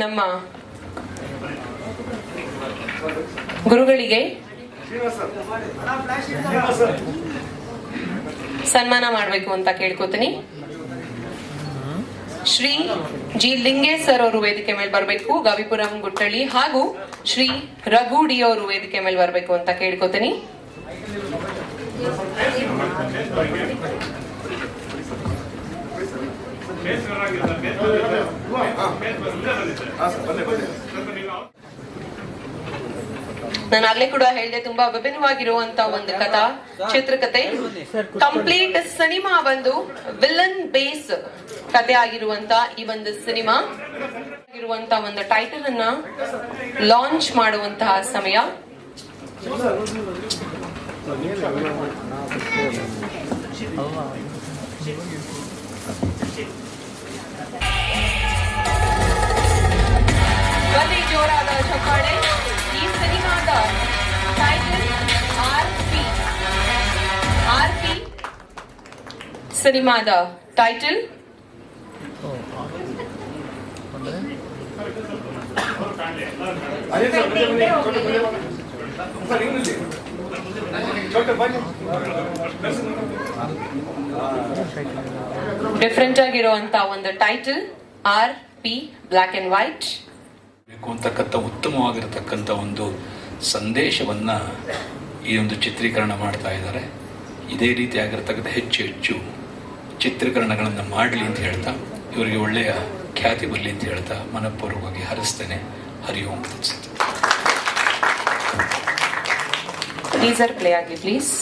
ನಮ್ಮ ಗುರುಗಳಿಗೆ ಸನ್ಮಾನ ಮಾಡಬೇಕು ಅಂತ ಕೇಳ್ಕೊತೀನಿ. ಶ್ರೀ ಜಿ ಲಿಂಗೇಶ್ವರ್ ಅವರು ವೇದಿಕೆ ಮೇಲೆ ಬರಬೇಕು, ಗವಿಪುರಂ ಗುಟ್ಟಳ್ಳಿ ಹಾಗೂ ಶ್ರೀ ರಘು ಡಿ ಅವರು ವೇದಿಕೆ ಮೇಲೆ ಬರಬೇಕು ಅಂತ ಕೇಳ್ಕೊತೀನಿ. ನಾನು ಆಗ್ಲೇ ಕೂಡ ಹೇಳಿದೆ, ತುಂಬಾ ವಿಭಿನ್ನವಾಗಿರುವಂತ ಒಂದು ಕಥಾ, ಚಿತ್ರಕತೆ. ಕಂಪ್ಲೀಟ್ ಸಿನಿಮಾ ಒಂದು ವಿಲನ್ ಬೇಸ್ ಕಥೆ ಆಗಿರುವಂತ ಈ ಒಂದು ಸಿನಿಮಾ ಇರುವಂತ ಒಂದು ಟೈಟಲ್ ಅನ್ನ ಲಾಂಚ್ ಮಾಡುವಂತಹ ಸಮಯ. ಸಿನಿಮಾದ ಟೈಟಲ್ ಡಿಫ್ರೆಂಟ್ ಆಗಿರುವಂತ ಒಂದು title R P black and white ಅಂತಕ್ಕಂಥ ಉತ್ತಮವಾಗಿರತಕ್ಕಂಥ ಒಂದು ಸಂದೇಶವನ್ನ ಈ ಒಂದು ಚಿತ್ರೀಕರಣ ಮಾಡ್ತಾ ಇದ್ದಾರೆ. ಇದೇ ರೀತಿಯಾಗಿರ್ತಕ್ಕಂಥ ಹೆಚ್ಚು ಹೆಚ್ಚು ಚಿತ್ರೀಕರಣಗಳನ್ನು ಮಾಡಲಿ ಅಂತ ಹೇಳ್ತಾ, ಇವರಿಗೆ ಒಳ್ಳೆಯ ಖ್ಯಾತಿ ಬರಲಿ ಅಂತ ಹೇಳ್ತಾ ಮನಪೂರ್ವಕವಾಗಿ ಹರಿಸ್ತೇನೆ. ಹರಿ ಓಂ ಟೀಸರ್ ಪ್ಲೇ ಆಗಿ ಪ್ಲೀಸ್